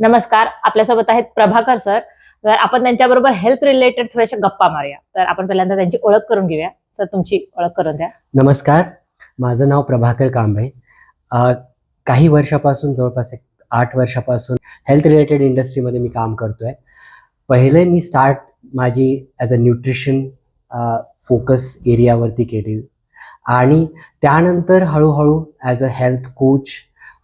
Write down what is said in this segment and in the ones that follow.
नमस्कार आपल्यासोबत आहेत प्रभाकर सर. तर आपण त्यांच्याबरोबर हेल्थ रिलेटेड थोड्याशा गप्पा मारूया. तर आपण पहिल्यांदा त्यांची ओळख करून घेऊया. सर तुमची ओळख करून द्या. नमस्कार माझं नाव प्रभाकर कांबळे. काही वर्षापासून जवळपास एक आठ वर्षापासून हेल्थ रिलेटेड इंडस्ट्रीमध्ये मी काम करतोय. पहिले मी स्टार्ट माझी ॲज अ न्यूट्रिशन फोकस एरियावरती केली. आणि त्यानंतर हळूहळू ॲज अ हेल्थ कोच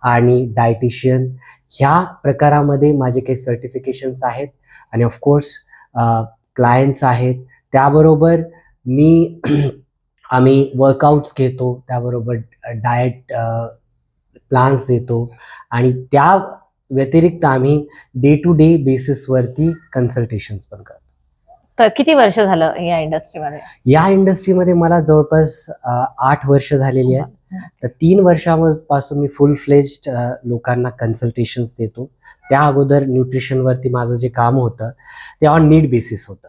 आणि डायटिशियन ह्या प्रकारामध्ये माझे काही सर्टिफिकेशन्स आहेत. आणि ऑफकोर्स क्लायंट्स आहेत. त्याबरोबर मी आम्ही वर्कआउट्स घेतो. त्याबरोबर डाएट प्लान्स देतो. आणि त्या व्यतिरिक्त आम्ही डे टू डे बेसिसवरती कन्सल्टेशन्स पण करतो. तर किती वर्ष झालं या इंडस्ट्रीमध्ये? या इंडस्ट्रीमध्ये मला जवळपास आठ वर्ष झालेली आहेत. तर तीन वर्षापासून मी फुल फ्लेज्ड लोकांना कन्सल्टेशन्स देतो. त्या अगोदर न्यूट्रिशनवरती माझं जे काम होतं ते ऑन नीड बेसिस होतं.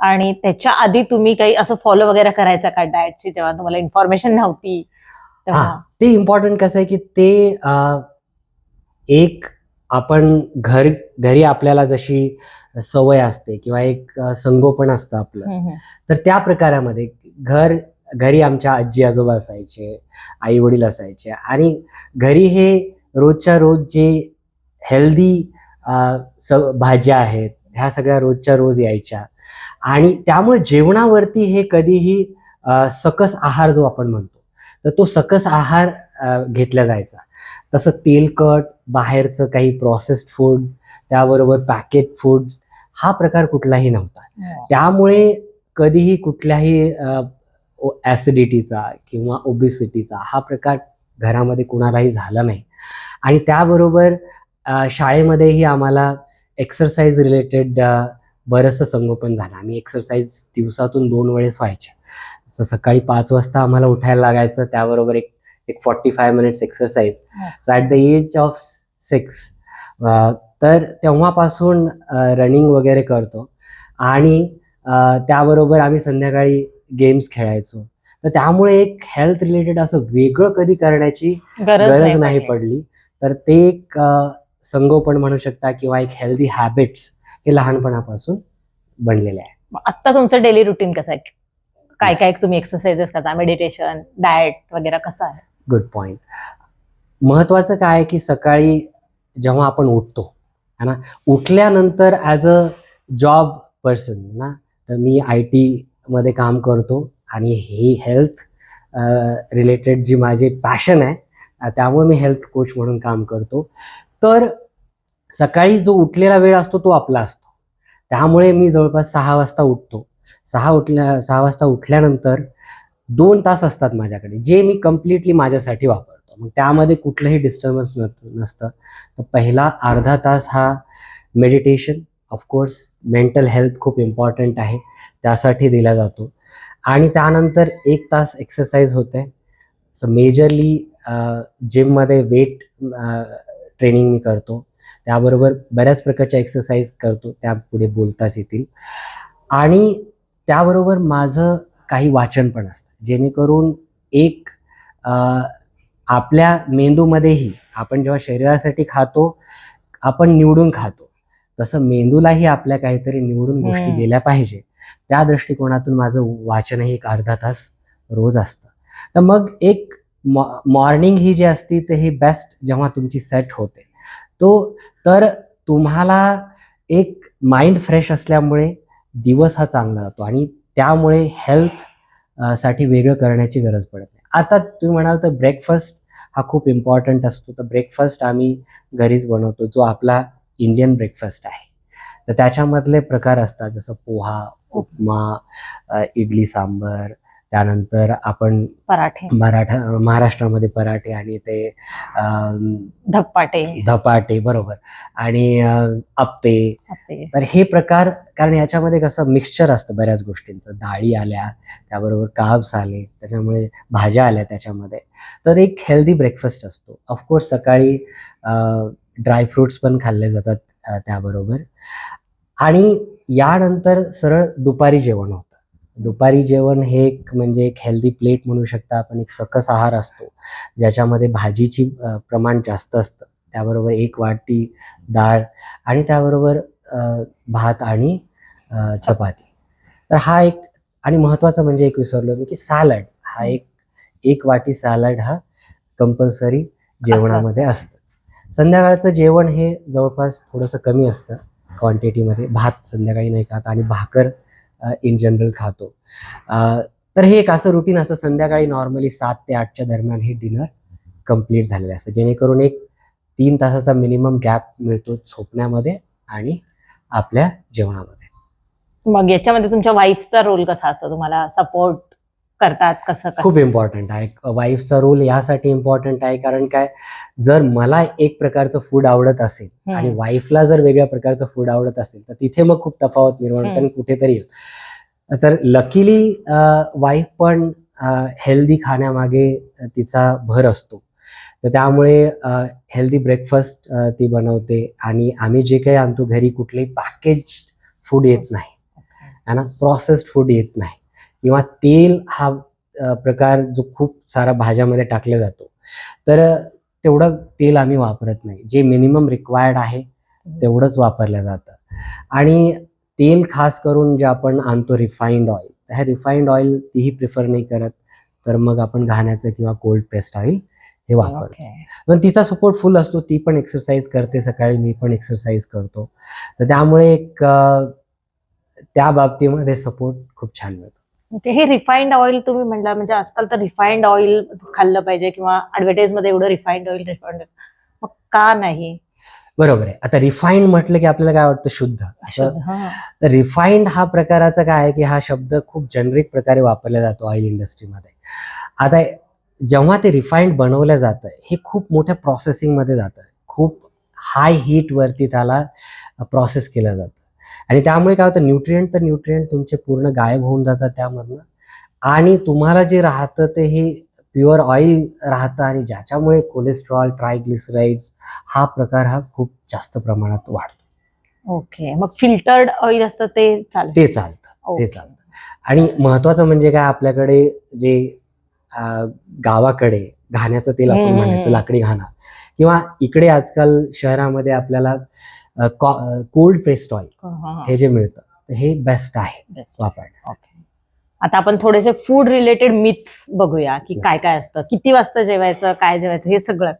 आणि त्याच्या आधी तुम्ही काही असं फॉलो वगैरे करायचं का डाएटची जेव्हा तुम्हाला इन्फॉर्मेशन नव्हती? ते इम्पॉर्टंट कसं आहे की ते एक आपण घर घरी आपल्याला जशी सवय असते किंवा एक संगोपन असतं आपलं. तर त्या प्रकारामध्ये घर घरी आमच्या आजी आजोबा असायचे आई वडील असायचे आणि घरी हे रोजच्या रोज जे हेल्दी भाज्या आहेत ह्या सगळ्या रोजच्या रोज यायच्या आणि त्यामुळे जेवणावरती हे कधीही सकस आहार जो आपण म्हणतो तर तो सकस आहार घेतला जायचा तसं तेलकट बाहेरचं काही प्रोसेस्ड फूड त्याबरोबर पॅकेट फूड हा प्रकार कुठलाही नव्हता. त्यामुळे कधीही कुठल्याही ॲसिडिटीचा किंवा ओबिसिटीचा हा प्रकार घरामध्ये कुणालाही झाला नाही. आणि त्याबरोबर शाळेमध्येही आम्हाला एक्सरसाइज रिलेटेड बरंचसं संगोपन झालं. आम्ही एक्सरसाइज दिवसातून दोन वेळेस व्हायच्या जसं सकाळी पाच वाजता आम्हाला उठायला लागायचं त्याबरोबर एक एक forty five minutes exercise so at the age of six तर तेव्हापासून रनिंग वगैरे करतो. आणि त्याबरोबर आम्ही संध्याकाळी गेम्स खेळायचो. तर त्यामुळे एक हेल्थ रिलेटेड असं वेगळं कधी करण्याची गरज नाही पडली. तर ते एक संगोपन म्हणू शकता किंवा एक हेल्दी हॅबिट्स हे लहानपणापासून बनलेले आहे. आता तुमचं डेली रुटीन कसं आहे? काय. काय तुम्ही एक्सरसाइजेस करता? मेडिटेशन डाएट वगैरे कसं आहे? गुड पॉईंट महत्वाचं काय आहे की सकाळी जेव्हा आपण उठतो है ना? उठल्यानंतर ॲज अ जॉब पर्सन ना? तर मी आय टीमध्ये काम करतो आणि हे हेल्थ रिलेटेड जी माझे पॅशन आहे त्यामुळे मी हेल्थ कोच म्हणून काम करतो. तर सकाळी जो उठलेला वेळ असतो तो आपला असतो. त्यामुळे मी जवळपास सहा वाजता उठतो. सहा उठल्या सहा वाजता उठल्यानंतर दोन तास असतात माझ्याकडे जे मी कम्प्लिटली माझ्यासाठी वापरतो. मग त्यामध्ये कुठलंही डिस्टर्बन्स नसतं. तर पहिला अर्धा तास हा meditation of course mental health खूप इम्पॉर्टंट आहे. त्यासाठी दिला जातो. आणि त्यानंतर एक तास एक्सरसाइज होते सो मेजरली जिममध्ये वेट ट्रेनिंग मी करतो. त्याबरोबर बऱ्याच प्रकारच्या एक्सरसाइज करतो. त्या पुढे बोलताच येतील. आणि त्याबरोबर माझं काही वाचन पण असतं. जेणेकरून एक आपल्या मेंदूमध्येही आपण जेव्हा शरीरासाठी खातो आपण निवडून खातो. तसं मेंदूलाही आपल्या काहीतरी निवडून गोष्टी. गेल्या पाहिजे. त्या दृष्टिकोनातून माझं वाचनही एक अर्धा तास रोज असतं. तर मग एक मॉर्निंग ही जी असती ते ही बेस्ट जेव्हा तुमची सेट होते. तो तर तुम्हाला एक माइंड फ्रेश असल्यामुळे दिवस हा चांगला जातो आणि त्यामुळे हेल्थसाठी वेगळं करण्याची गरज पडत नाही. आता तुम्ही म्हणाल तर ब्रेकफास्ट हा खूप इम्पॉर्टंट असतो. तर ब्रेकफास्ट आम्ही घरीच बनवतो जो आपला इंडियन ब्रेकफास्ट आहे. तर त्याच्यामधले प्रकार असतात जसं पोहा उपमा इडली सांबर त्यानंतर आपण पराठे. मराठा महाराष्ट्रामध्ये पराठे आणि ते अम, धप्पाटे धपाटे बरोबर. आणि आप्पे. तर हे प्रकार कारण याच्यामध्ये कसं मिक्सचर असतं बऱ्याच गोष्टींचं. डाळी आल्या त्याबरोबर काब्स आले त्याच्यामुळे भाज्या आल्या त्याच्यामध्ये. तर एक हेल्दी ब्रेकफास्ट असतो. ऑफकोर्स सकाळी ड्रायफ्रुट्स पण खाल्ले जातात त्याबरोबर. आणि यानंतर सरळ दुपारी जेवण होतं. दुपारी जेवण हे एक म्हणजे एक हेल्दी प्लेट म्हणू शकता. आपण एक सकस आहार असतो. ज्याच्यामध्ये भाजीची प्रमाण जास्त असतं. त्याबरोबर एक वाटी डाळ आणि त्याबरोबर भात आणि चपाती. तर हा एक आणि महत्वाचं म्हणजे एक विसरलो मी की सॅलड हा एक एक वाटी सॅलड हा कंपल्सरी जेवणामध्ये असतं संध्याकाळचं जेवण हे जवळपास थोडंसं कमी असतं. क्वांटिटीमध्ये भात संध्याकाळी नाही खात आणि भाकर इन जनरल खातो. तर हे एक असं रुटीन असतं. संध्याकाळी नॉर्मली सात ते आठच्या दरम्यान हे डिनर कंप्लीट झालेलं असतं. जेणेकरून एक तीन तासाचा मिनिमम गॅप मिळतो झोपण्यामध्ये आणि आपल्या जेवणामध्ये. मग याच्यामध्ये तुमच्या वाईफचा रोल कसा असतो? तुम्हाला सपोर्ट करतात कसं खूप इम्पॉर्टंट आहे. वाईफचा रोल यासाठी इम्पॉर्टंट आहे. कारण काय? जर मला एक प्रकारचं फूड आवडत असेल. आणि वाईफला जर वेगळ्या प्रकारचं फूड आवडत असेल तर तिथे मग खूप तफावत निर्माण होते आणि कुठेतरी तर लकीली वाईफ पण हेल्दी खाण्यामागे तिचा भर असतो. तर त्यामुळे हेल्दी ब्रेकफास्ट ती बनवते आणि आम्ही जे काही आणतो घरी कुठलेही पॅकेज फूड येत नाही. ना? प्रोसेस्ड फूड येत नाही. किंवा तेल हा प्रकार जो खूप सारा भाज्यामध्ये टाकला जातो. तर तेवढं तेल आम्ही वापरत नाही. जे मिनिमम रिक्वायर्ड आहे तेवढंच वापरलं जातं. आणि तेल खास करून जे आपण आणतो रिफाईंड ऑइल ह्या रिफाईंड ऑइल तीही प्रिफर नाही करत. तर मग आपण घाण्याचं किंवा कोल्ड प्रेस्ड ऑइल हे वापरतो. ओके पण तिचा सपोर्ट फुल असतो ती पण एक्सरसाइज करते सकाळी मी पण एक्सरसाइज करतो. तर त्यामुळे एक त्या बाबतीमध्ये सपोर्ट खूप छान मिळतो. ओके हे रिफाईंड ऑइल तुम्ही म्हणला म्हणजे आजकाल तर रिफाईंड ऑइल खाल्लं पाहिजे किंवा ऍडव्हर्टाईजमध्ये एवढं रिफाईंड ऑइल रिफाईंड मग का नाही? बरोबर आहे. आता रिफाईंड म्हटलं की आपल्याला काय वाटतं? शुद्ध. हा. रिफाईंड हा प्रकाराचा काय आहे की हा शब्द खूप जनरिक प्रकारे वापरला जातो ऑइल इंडस्ट्रीमध्ये आता जेव्हा ते रिफाईंड बनवलं जातं हे खूप मोठ्या प्रोसेसिंगमध्ये जातं. खूप हाय हीटवरती त्याला प्रोसेस केलं जातं. आणि त्यामुळे काय होतं न्यूट्रिएंट तर न्यूट्रिएंट तुमचे पूर्ण गायब होऊन जातात त्यामधनं. आणि तुम्हाला जे राहतं ते हे प्युअर ऑइल राहतं आणि ज्याच्यामुळे कोलेस्ट्रॉल ट्रायग्लिसराईड्स हा प्रकार हा खूप जास्त प्रमाणात वाढतो. ओके मग फिल्टर्ड ऑइल असतं ते चालतं. ते चालतं. ते चालतं. आणि महत्वाचं म्हणजे काय आपल्याकडे जे गावाकडे घाण्याचं तेल आपण म्हणायचो. लाकडी घाणा. किंवा इकडे आजकाल शहरामध्ये आपल्याला कोल्ड प्रेस्ड ऑइल हा, जे मिळतं हे बेस्ट आहे. वापरण्यासाठी. आता आपण थोडेसे फूड रिलेटेड मिथ्स बघूया की काय काय असतं. किती वाजता जेवायचं काय जेवायचं हे सगळं.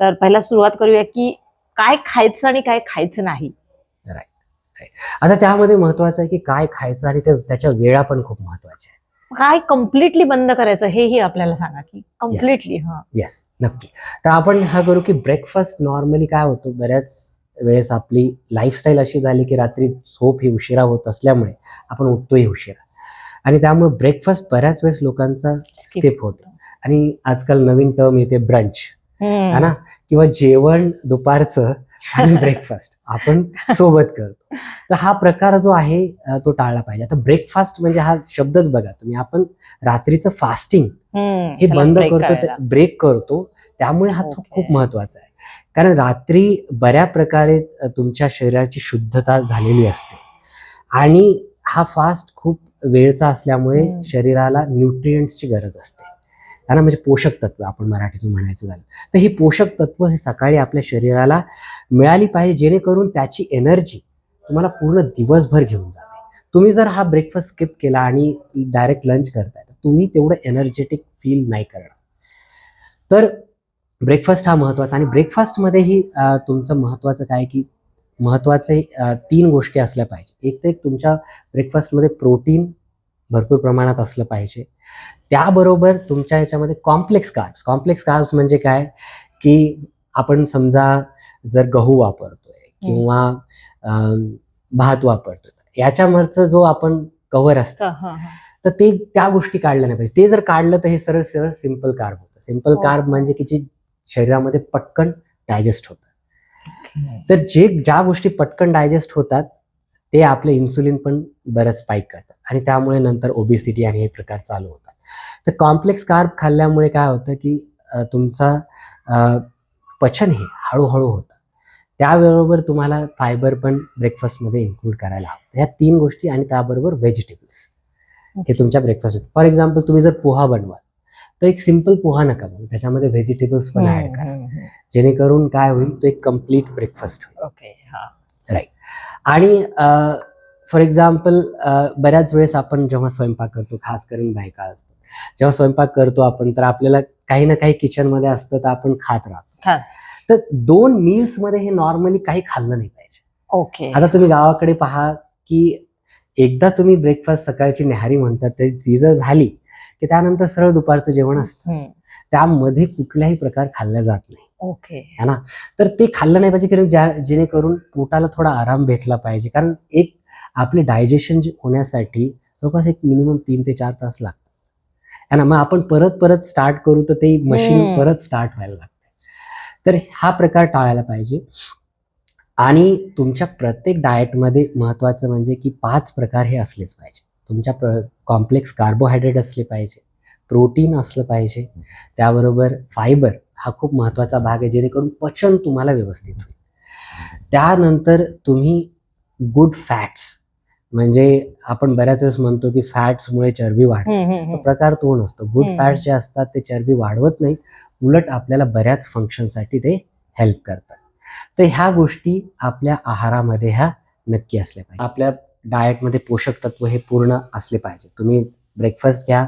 तर पहिला सुरुवात करूया की काय खायचं आणि काय खायचं नाही. आता त्यामध्ये महत्वाचं आहे की काय खायचं आणि त्याच्या वेळा पण खूप महत्त्वाच्या आहे काय कम्प्लिटली बंद करायचं हेही आपल्याला सांगा की कम्प्लिटली हा. येस नक्की. तर आपण हा करू की ब्रेकफास्ट नॉर्मली काय होतं? बऱ्याच वेळेस आपली लाईफस्टाईल अशी झाली की रात्री झोप ही उशिरा होत असल्यामुळे आपण उठतोही उशिरा. आणि त्यामुळे ब्रेकफास्ट बऱ्याच वेळेस लोकांचा स्किप होतो. आणि आजकाल नवीन टर्म येते ब्रंच है ना? किंवा जेवण दुपारचं आणि ब्रेकफास्ट आपण सोबत करतो. तर हा प्रकार जो आहे तो टाळला पाहिजे. आता ब्रेकफास्ट म्हणजे हा शब्दच बघा तुम्ही. आपण रात्रीचं फास्टिंग हे बंद करतो ब्रेक करतो. त्यामुळे हा. खूप महत्त्वाचा आहे. कारण रात्री बऱ्या प्रकारे तुमच्या शरीराची शुद्धता झालेली असते. आणि हा फास्ट खूप वेळचा असल्यामुळे. शरीराला न्यूट्रिएंट्सची गरज असते. त्यांना म्हणजे पोषक तत्व आपण मराठीतून म्हणायचं झालं. तर ही पोषक तत्व हे सकाळी आपल्या शरीराला मिळाली पाहिजे जेणेकरून त्याची एनर्जी तुम्हाला पूर्ण दिवसभर घेऊन जाते. तुम्ही जर हा ब्रेकफास्ट स्किप केला आणि डायरेक्ट लंच करताय तर तुम्ही तेवढं एनर्जेटिक फील नाही करणार. तर ब्रेकफास्ट हा महत्त्वाचा आणि ब्रेकफास्टमध्येही तुमचं महत्त्वाचं काय की महत्त्वाचे तीन गोष्टी असल्या पाहिजे. एक तर एक तुमच्या ब्रेकफास्टमध्ये प्रोटीन भरपूर प्रमाणात असलं पाहिजे. त्याबरोबर तुमच्या ह्याच्यामध्ये कॉम्प्लेक्स कार्ब्स कॉम्प्लेक्स कार्ब्स म्हणजे काय? की आपण समजा जर गहू वापरतोय किंवा भात वापरतोय याच्यावरचं जो आपण कव्हर असतं तर ते त्या गोष्टी काढल्या नाही पाहिजे. ते जर काढलं तर हे सरळ सरळ सिंपल कार्ब होतं. सिंपल हो. कार्ब म्हणजे की जे शरीरामध्ये पटकन डायजेस्ट होतं. तर जे ज्या गोष्टी पटकन डायजेस्ट होतात ते आपले इन्सुलिन पण बरंच स्पाईक करतात. आणि त्यामुळे नंतर ओबिसिटी आणि हे प्रकार चालू होतात. तर कॉम्प्लेक्स कार्ब खाल्ल्यामुळे काय होतं की तुमचा पचन हे हळूहळू होतं. त्याबरोबर तुम्हाला फायबर पण ब्रेकफास्टमध्ये इन्क्लूड करायला हवं. ह्या तीन गोष्टी आणि त्याबरोबर व्हेजिटेबल्स हे तुमच्या ब्रेकफास्ट फॉर एक्झाम्पल तुम्ही जर पोहा बनवाल तर एक सिंपल पोहा नका बनवू. त्याच्यामध्ये व्हेजिटेबल्स पण ऍड करा. जेणेकरून काय होईल तो एक कंप्लीट ब्रेकफास्ट होईल. ओके हा. आणि फॉर एक्झाम्पल बऱ्याच वेळेस आपण जेव्हा स्वयंपाक करतो खास करून बायका असतो जेव्हा स्वयंपाक करतो आपण तर आपल्याला काही ना काही किचनमध्ये असतं तर आपण खात राहतो. हा. तर दोन meals मध्ये हे नॉर्मली काही खाल्लं नाही पाहिजे. ओके आता तुम्ही गावाकडे पहा की एकदा तुम्ही ब्रेकफास्ट सकाळची न्याहारी म्हणतात ती जर झाली की त्यानंतर सरळ दुपारचं जेवण असतं. त्यामध्ये कुठल्याही प्रकार खाल्ला जात नाही. ओके. तर ते खाल्लं नाही पाहिजे कारण ज्या जेणेकरून पोटाला थोडा आराम भेटला पाहिजे. कारण एक आपले डायजेशन होण्यासाठी जवळपास एक मिनिमम तीन ते चार तास लागतात. है ना? मग आपण परत परत स्टार्ट करू तर ते मशीन. परत स्टार्ट व्हायला लागते. तर हा प्रकार टाळायला पाहिजे. आणि तुमच्या प्रत्येक डाएटमध्ये महत्त्वाचं म्हणजे की पाच प्रकार हे असलेच पाहिजे. तुमच्या प्र कॉम्प्लेक्स कार्बोहायड्रेट असले पाहिजे प्रोटीन असलं पाहिजे त्याबरोबर फायबर हा खूप महत्त्वाचा भाग आहे जेणेकरून पचन तुम्हाला व्यवस्थित होईल. त्यानंतर तुम्ही गुड फॅट्स म्हणजे आपण बऱ्याच वेळेस म्हणतो की फॅट्समुळे चरबी वाढते. तो. प्रकार तो नसतो. गुड. फॅट्स जे असतात ते चरबी वाढवत नाही उलट आपल्याला बऱ्याच फंक्शनसाठी ते हेल्प करतात. तर ह्या गोष्टी आपल्या आहारामध्ये ह्या नक्की असल्या पाहिजे. आपल्या डाएटमध्ये पोषक तत्व हे पूर्ण असले पाहिजे. तुम्ही ब्रेकफास्ट घ्या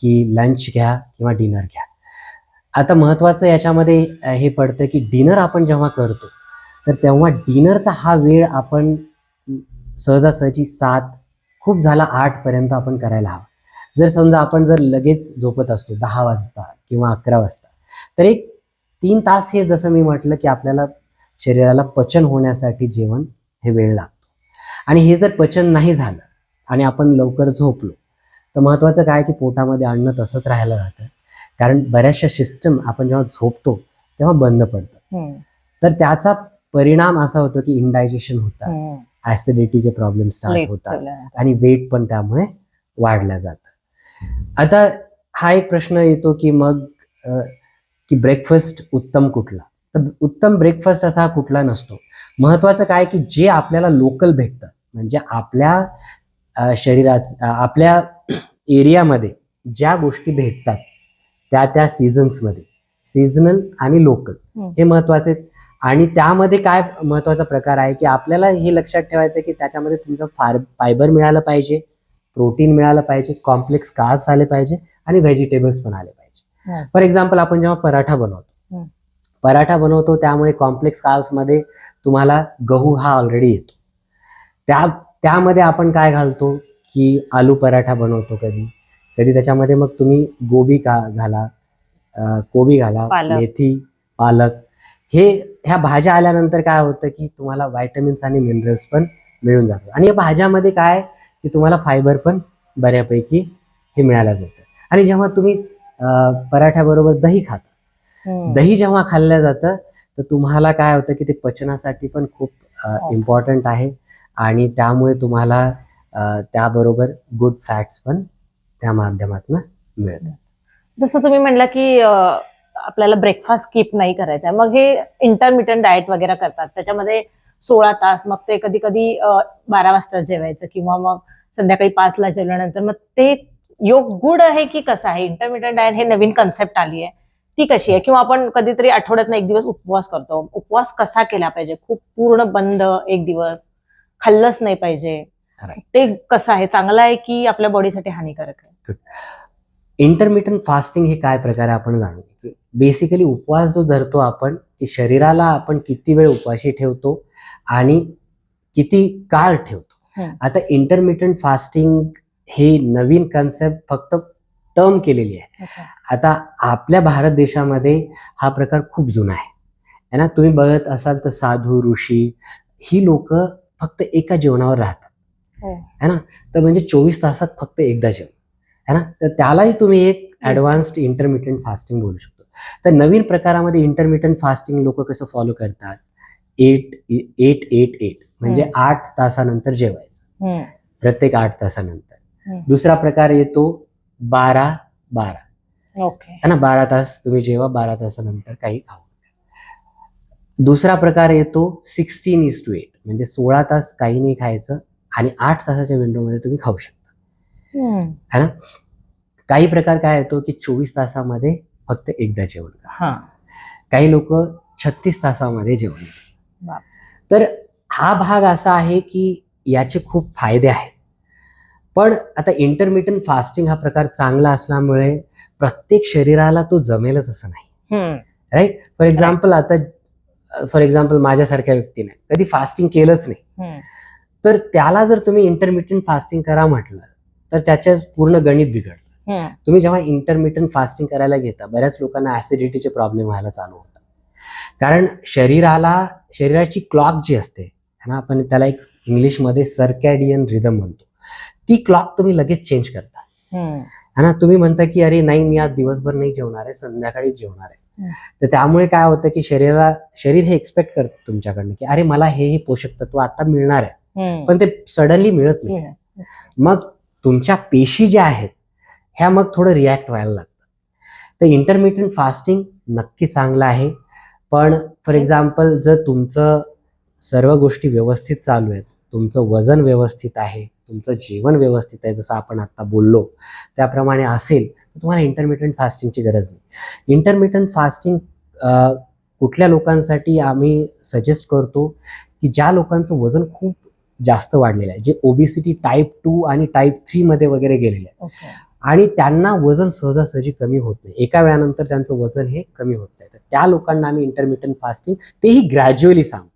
की लंच घ्या किंवा डिनर घ्या. आता महत्त्वाचं याच्यामध्ये हे पडतं की डिनर आपण जेव्हा करतो तर तेव्हा डिनरचा हा वेळ आपण सहजासहजी सात खूप झाला आठपर्यंत आपण करायला हवा. जर समजा आपण जर लगेच झोपत असतो दहा वाजता किंवा अकरा वाजता तर एक तीन तास हे जसं मी म्हटलं की आपल्याला शरीराला पचन होण्यासाठी जेवण हे वेळ लागतं. आणि हे जर पचन नाही झालं आणि आपण लवकर झोपलो तर महत्त्वाचं काय की पोटामध्ये अन्न तसंच राहायला राहतं. कारण बऱ्याचशा सिस्टम आपण जेव्हा झोपतो तेव्हा बंद पडतं तर त्याचा परिणाम असा होतो की इनडायजेशन होतात. ऍसिडिटीचे प्रॉब्लेम स्टार्ट होतात. आणि वेट पण त्यामुळे वाढलं जातं. आता हा एक प्रश्न येतो की मग की ब्रेकफास्ट उत्तम कुठला? तर उत्तम ब्रेकफास्ट असा हा कुठला नसतो. महत्वाचं काय की जे आपल्याला लोकल भेटतं म्हणजे आपल्या शरीराच अ, आपल्या एरियामध्ये ज्या गोष्टी भेटतात त्या त्या सीझन्समध्ये सीझनल आणि लोकल. हे महत्त्वाचे. आणि त्यामध्ये काय महत्त्वाचा प्रकार आहे की आपल्याला हे लक्षात ठेवायचं की त्याच्यामध्ये तुमचं फार फायबर मिळालं पाहिजे प्रोटीन मिळालं पाहिजे कॉम्प्लेक्स कार्ब्स आले पाहिजे आणि व्हेजिटेबल्स पण आले पाहिजे. फॉर एक्झाम्पल आपण जेव्हा पराठा बनवतो. पराठा बनवतो त्यामुळे कॉम्प्लेक्स कार्ब्समध्ये तुम्हाला गहू हा ऑलरेडी येतो त्या त्यामध्ये आपण काय घालतो की आलू पराठा बनवतो कधी कधी त्याच्यामध्ये मग तुम्ही गोबी का घाला कोबी घाला. मेथी पालक हे ह्या भाज्या आल्यानंतर काय होतं की तुम्हाला व्हायटमिन्स आणि मिनरल्स पण मिळून जातात आणि या भाज्यामध्ये काय की तुम्हाला फायबर पण बऱ्यापैकी हे मिळालं जातं आणि जेव्हा तुम्ही पराठ्याबरोबर दही खाता. दही जेव्हा खाल्लं जातं तर तुम्हाला काय होतं की ते पचनासाठी पण खूप हो. इम्पॉर्टंट आहे. आणि त्यामुळे तुम्हाला त्याबरोबर गुड फॅट्स पण त्या माध्यमातून मिळतात. जसं तुम्ही म्हणला की आपल्याला ब्रेकफास्ट स्किप नाही करायचा मग हे इंटरमिटंट डाएट वगैरे करतात. त्याच्यामध्ये सोळा तास मग ते कधी कधी बारा वाजता जेवायचं किंवा मग संध्याकाळी पाचला जेवल्यानंतर. मग ते योग गुड आहे की कसं आहे? इंटरमिटंट डाएट हे नवीन कन्सेप्ट आली आहे. ती कशी आहे? किंवा आपण कधीतरी आठवड्यात एक दिवस उपवास करतो. उपवास कसा केला पाहिजे? खूप पूर्ण बंद एक दिवस. खाल्लंच नाही पाहिजे. ते कसं आहे? चांगलं आहे की आपल्या बॉडीसाठी हानिकारक आहे? इंटरमिटंट फास्टिंग हे काय प्रकारे आपण जाणू? की बेसिकली उपवास जो धरतो आपण की शरीराला आपण किती वेळ उपाशी ठेवतो आणि किती काळ ठेवतो. आता इंटरमिटंट फास्टिंग हे नवीन कन्सेप्ट फक्त टर्म केलेली आहे. आता आपल्या भारत देशामध्ये हा प्रकार खूप जुना आहे. है ना? तुम्ही बघत असाल तर साधू ऋषी ही लोक फक्त एका जेवणावर राहतात. हो. है ना? तर म्हणजे चोवीस तासात फक्त एकदा जेवण. है ना? तर त्यालाही तुम्ही एक ऍडव्हान्स्ड इंटरमिटंट फास्टिंग बोलू शकतो. तर नवीन प्रकारामध्ये इंटरमिटंट फास्टिंग लोक कसं फॉलो करतात? एट एट एट एट म्हणजे. आठ तासानंतर जेवायचं. प्रत्येक आठ तासानंतर. दुसरा प्रकार येतो बारा बारा. ओके है ना बारा तास तुम्ही जेवा बारा तासानंतर काही खाऊ. दुसरा प्रकार येतो सिक्स्टीन इज टू एट म्हणजे सोळा तास काही नाही खायचं आणि आठ तासाच्या विंडोमध्ये तुम्ही खाऊ शकता हम्म. है ना काही प्रकार काय येतो की चोवीस तासामध्ये फक्त एकदा जेवण. हा काही लोक छत्तीस तासामध्ये जेवण. तर हा भाग असा आहे की याचे खूप फायदे आहेत पण आता इंटरमिटंट फास्टिंग हा प्रकार चांगला असल्यामुळे प्रत्येक शरीराला तो जमेलच असं नाही. राईट फॉर एक्झाम्पल आता फॉर एक्झाम्पल माझ्यासारख्या व्यक्तीने कधी फास्टिंग केलंच नाही. तर त्याला जर तुम्ही इंटरमिटंट फास्टिंग करा म्हटलं तर त्याच्या पूर्ण गणित बिघडतं. तुम्ही जेव्हा इंटरमिटंट फास्टिंग करायला घेता बऱ्याच लोकांना ऍसिडिटीचे प्रॉब्लेम व्हायला चालू होतात. कारण शरीराला शरीराची क्लॉक जी असते है ना आपण त्याला एक इंग्लिशमध्ये सर्कॅडियन रिदम म्हणतो. ती क्लॉक तुम्ही लगेच चेंज करता. है ना तुम्ही म्हणता की अरे नाही मी आज दिवसभर नाही जेवणार आहे संध्याकाळीच जेवणार आहे. तर त्यामुळे काय होतं की शरीराला शरीर हे एक्सपेक्ट करतं तुमच्याकडनं की अरे मला हे हे पोषक तत्व आता मिळणार आहे. पण ते सडनली मिळत नाही. मग तुमच्या पेशी ज्या आहेत ह्या मग थोडं रिॲक्ट व्हायला लागतात तर इंटरमिडियंट फास्टिंग नक्की चांगलं आहे पण फॉर एक्झाम्पल जर तुमचं सर्व गोष्टी व्यवस्थित चालू आहेत तुमचं वजन व्यवस्थित आहे तुमचं जेवण व्यवस्थित आहे जसं आपण आत्ता बोललो त्याप्रमाणे असेल तर तुम्हाला इंटरमिडियंट फास्टिंगची गरज नाही. इंटरमिडियंट फास्टिंग कुठल्या लोकांसाठी आम्ही सजेस्ट करतो की ज्या लोकांचं वजन खूप जास्त वाढलेलं आहे जे ओबिसिटी टाईप टू आणि टाईप थ्रीमध्ये वगैरे गेलेले आहे. आणि त्यांना वजन सहजासहजी कमी होत नाही. एका वेळानंतर त्यांचं वजन हे कमी होत नाही. तर त्या लोकांना आम्ही इंटरमिटंट फास्टिंग तेही ग्रॅज्युअली सांगतो.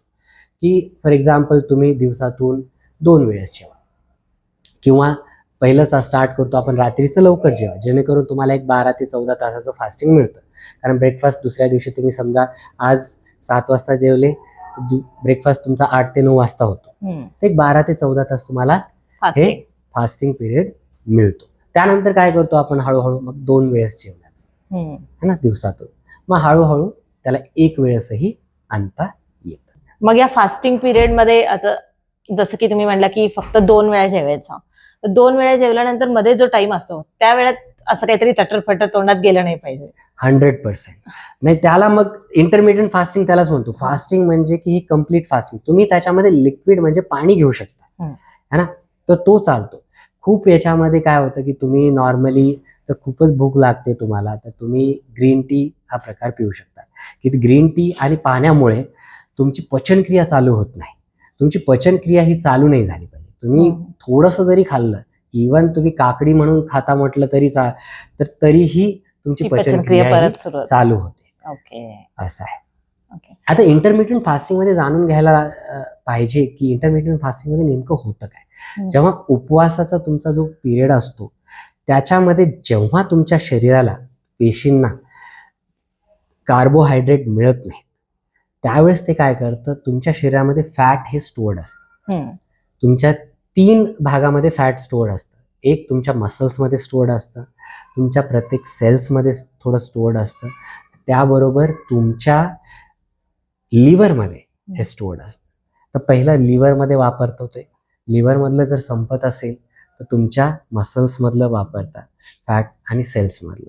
की फॉर एक्झाम्पल तुम्ही दिवसातून दोन वेळेस जेवा. किंवा पहिलंच स्टार्ट करतो आपण रात्रीचं लवकर जेवा जेणेकरून तुम्हाला एक बारा ते चौदा तासाचं फास्टिंग मिळतं. कारण ब्रेकफास्ट दुसऱ्या दिवशी तुम्ही समजा आज सात वाजता जेवले तर ब्रेकफास्ट तुमचा आठ ते नऊ वाजता होतो. तर एक बारा ते चौदा तास तुम्हाला Fasting. फास्टिंग पिरियड मिळतो. त्यानंतर काय करतो आपण हळूहळू? मग दोन वेळेस जेवण्याचं. है ना? दिवसातून. मग हळूहळू त्याला एक वेळेसही आणता मग या फास्टिंग पिरियडमध्ये आता जसं की तुम्ही म्हणला की फक्त दोन वेळा जेवायचा. तर दोन वेळा जेवल्यानंतरमध्ये जो टाइम असतो त्या वेळात असं काहीतरी चटरफटर तोंडात गेलं नाही पाहिजे. हंड्रेड पर्सेंट नाही त्याला मग इंटरमिडियंट फास्टिंग त्यालाच म्हणतो. फास्टिंग म्हणजे की ही कंप्लीट फास्टिंग तुम्ही त्याच्यामध्ये लिक्विड म्हणजे पाणी घेऊ शकता. है ना? तर तो चालतो. खूप याच्यामध्ये काय होतं की तुम्ही नॉर्मली तर खूपच भूक लागते तुम्हाला तर तुम्ही ग्रीन टी हा प्रकार पिऊ शकता. की ग्रीन टी आणि पाण्यामुळे तुमची पचनक्रिया चालू होत नाही. तुमची पचनक्रिया ही चालू नाही झाली पाहिजे. तुम्ही हम्म. थोडंसं जरी खाल्लं इवन तुम्ही काकडी म्हणून खाता म्हटलं तरी चा तर तरीही तुमची पचनक्रिया ही परत. चालू होते. असं आहे. आता इंटरमिडियंट फास्टिंगमध्ये जाणून घ्यायला पाहिजे की इंटरमिडियंट फास्टिंगमध्ये नेमकं होतं काय. जेव्हा उपवासाचा तुमचा जो पिरियड असतो त्याच्यामध्ये जेव्हा तुमच्या शरीराला पेशींना कार्बोहायड्रेट मिळत नाहीत त्यावेळेस ते काय करतं? तुमच्या शरीरामध्ये फॅट हे स्टोअर्ड असतं. तुमच्या तीन भागामध्ये फॅट स्टोअर्ड असतं. एक तुमच्या मसल्समध्ये स्टोअर्ड असतं. तुमच्या प्रत्येक सेल्समध्ये थोडं स्टोअर्ड असतं. त्याबरोबर तुमच्या लिव्हरमध्ये हे स्टोअर्ड असतं. तर पहिलं लिव्हरमध्ये वापरतो ते. लिव्हरमधलं जर संपत असेल तर तुमच्या मसल्समधलं वापरतात. फॅट आणि सेल्समधलं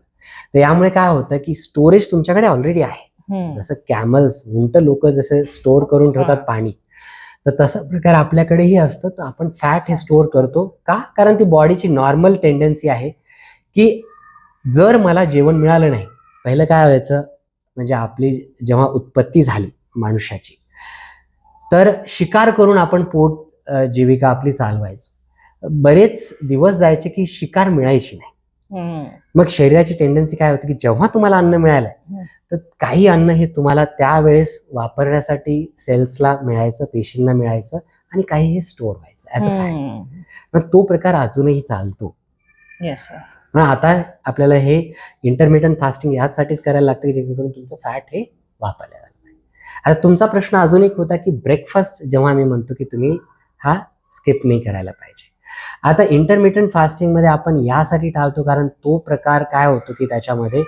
तर यामुळे काय होतं की स्टोरेज तुमच्याकडे ऑलरेडी आहे. जसं कॅमल्स उंट लोक जसे स्टोअर करून ठेवतात. पाणी तर तसा प्रकार आपल्याकडेही असतं. तर आपण फॅट हे स्टोअर करतो. का? कारण ती बॉडीची नॉर्मल टेंडन्सी आहे की जर मला जेवण मिळालं नाही पहिलं काय व्हायचं? म्हणजे आपली जेव्हा उत्पत्ती झाली मनुष्याची तर शिकार करून आपण पोट जीविका आपली चालवायचो. बरेच दिवस जायचे की शिकार मिळायची नाही. मग शरीराची टेंडन्सी काय होती की जेव्हा तुम्हाला अन्न मिळालंय. तर काही अन्न हे तुम्हाला त्यावेळेस वापरण्यासाठी सेल्सला मिळायचं पेशींना मिळायचं आणि काही हे स्टोअर व्हायचं. मग तो प्रकार अजूनही चालतो. Yes, आता आपल्याला हे इंटरमिडियंट फास्टिंग यासाठीच करायला लागतं की जेणेकरून तुमचं फॅट हे वापरलं जातं आता तुमचा प्रश्न अजून एक होता की ब्रेकफास्ट जेव्हा आम्ही म्हणतो की तुम्ही हा स्किप नाही करायला पाहिजे. आता इंटरमिडियंट फास्टिंगमध्ये आपण यासाठी टाळतो कारण तो प्रकार काय होतो की त्याच्यामध्ये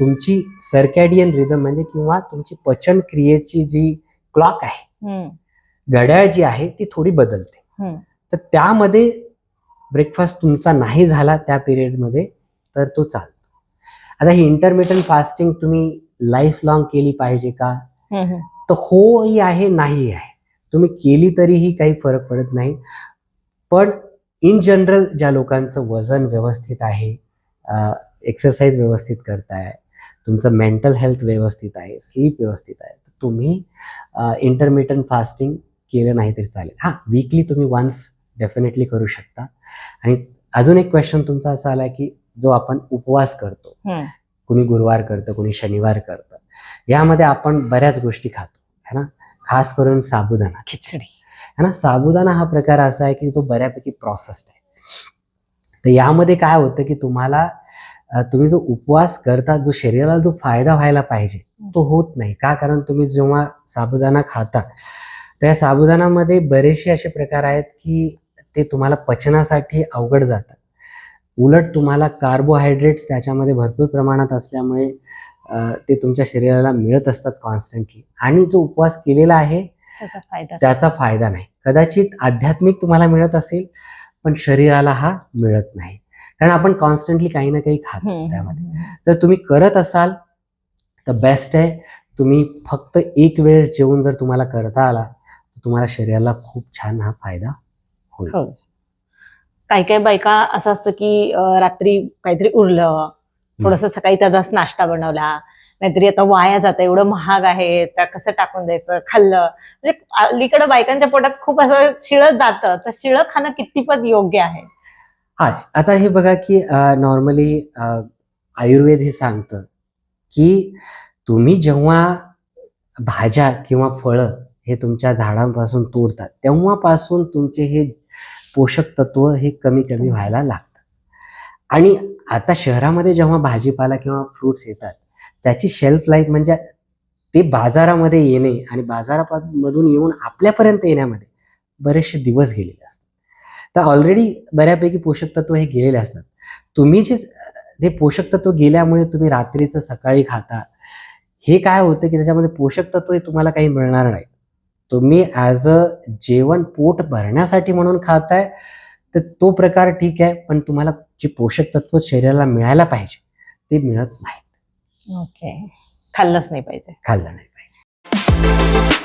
तुमची सर्कॅडियन रिदम म्हणजे किंवा तुमची पचन क्रियेची जी क्लॉक आहे. घड्याळ जी आहे ती थोडी बदलते. तर त्यामध्ये ब्रेकफास्ट तुमचा नाही झाला त्या पिरियडमध्ये तर तो चालतो आता ही इंटरमिडियंट फास्टिंग तुम्ही लाईफ लॉंग केली पाहिजे का. तर होही आहे नाही आहे तुम्ही केली तरीही काही फरक पडत नाही पण इन जनरल ज्या लोकांचं वजन व्यवस्थित आहे एक्सरसाइज व्यवस्थित करताय तुमचं मेंटल हेल्थ व्यवस्थित आहे स्लीप व्यवस्थित आहे तर तुम्ही इंटरमिटंट फास्टिंग केलं नाही तरी चालेल. हां वीकली तुम्ही वन्स डेफिनेटली करू शकता. आणि अजून एक क्वेश्चन तुमचा असा आला की जो आपण उपवास करतो. कुणी गुरुवार करतं कुणी शनिवार करतं यामध्ये आपण बऱ्याच गोष्टी खातो है ना? खास करून साबुदाणा खिचडी. है ना साबुदाणा हा प्रकार असा आहे की तो बऱ्यापैकी प्रोसेस्ड आहे. तर यामध्ये काय होतं की तुम्हाला तुम्ही जो उपवास करता जो शरीराला जो फायदा व्हायला पाहिजे तो होत नाही. का? कारण तुम्ही जेव्हा साबुदाणा खाता त्या साबुदाणामध्ये बरेचसे असे प्रकार आहेत की ते तुम्हाला पचनासाठी अवघड जातात. उलट तुम्हाला कार्बोहायड्रेट्स त्याच्यामध्ये भरपूर प्रमाणात असल्यामुळे ते तुमच्या शरीराला मिळत असतात कॉन्स्टंटली आणि जो उपवास केलेला आहे त्याचा फायदा त्याचा नाही. कदाचित आध्यात्मिक तुम्हाला मिळत असेल पण शरीराला हा मिळत नाही. कारण आपण कॉन्स्टंटली काही ना काही खातो. त्यामध्ये. जर तुम्ही करत असाल तर बेस्ट आहे. तुम्ही फक्त एक वेळेस जेवून जर तुम्हाला करता आला तर तुम्हाला शरीराला खूप छान हा फायदा होईल. हो. काही काही बायका असं असतं की रात्री काहीतरी उरलं थोडस सकाळी त्याचाच नाश्ता बनवला नाहीतरी आता वाया जातं एवढं महाग आहे त्या कसं टाकून द्यायचं खाल्लं. म्हणजे अलीकडे बायकांच्या पोटात खूप असं शिळं जातं तर शिळं खाणं कितीपत योग्य आहे. हा आता हे बघा की नॉर्मली आयुर्वेद हे सांगतं की तुम्ही जेव्हा भाज्या किंवा फळं हे तुमच्या झाडांपासून तोडतात तेव्हापासून तुमचे हे पोषक तत्व हे कमी कमी व्हायला लागतात आणि आता शहरामध्ये जेव्हा भाजीपाला किंवा फ्रुट्स येतात त्याची शेल्फ लाईफ म्हणजे ते बाजारामध्ये येणे आणि बाजारामधून येऊन आपल्यापर्यंत येण्यामध्ये बरेचसे दिवस गेलेले असतात. तर ऑलरेडी बऱ्यापैकी पोषक तत्व हे गेलेले असतात. तुम्ही जे ते पोषक तत्व गेल्यामुळे तुम्ही रात्रीचं सकाळी खाता हे काय होतं की त्याच्यामध्ये पोषक तत्व हे तुम्हाला काही मिळणार नाही तुम्ही ॲज अ जेवण पोट भरण्यासाठी म्हणून खाताय तर तो प्रकार ठीक आहे पण तुम्हाला जे पोषक तत्व शरीराला मिळायला पाहिजे ते मिळत नाही ओके. खाल्लंच नाही पाहिजे. खाल्लं नाही पाहिजे.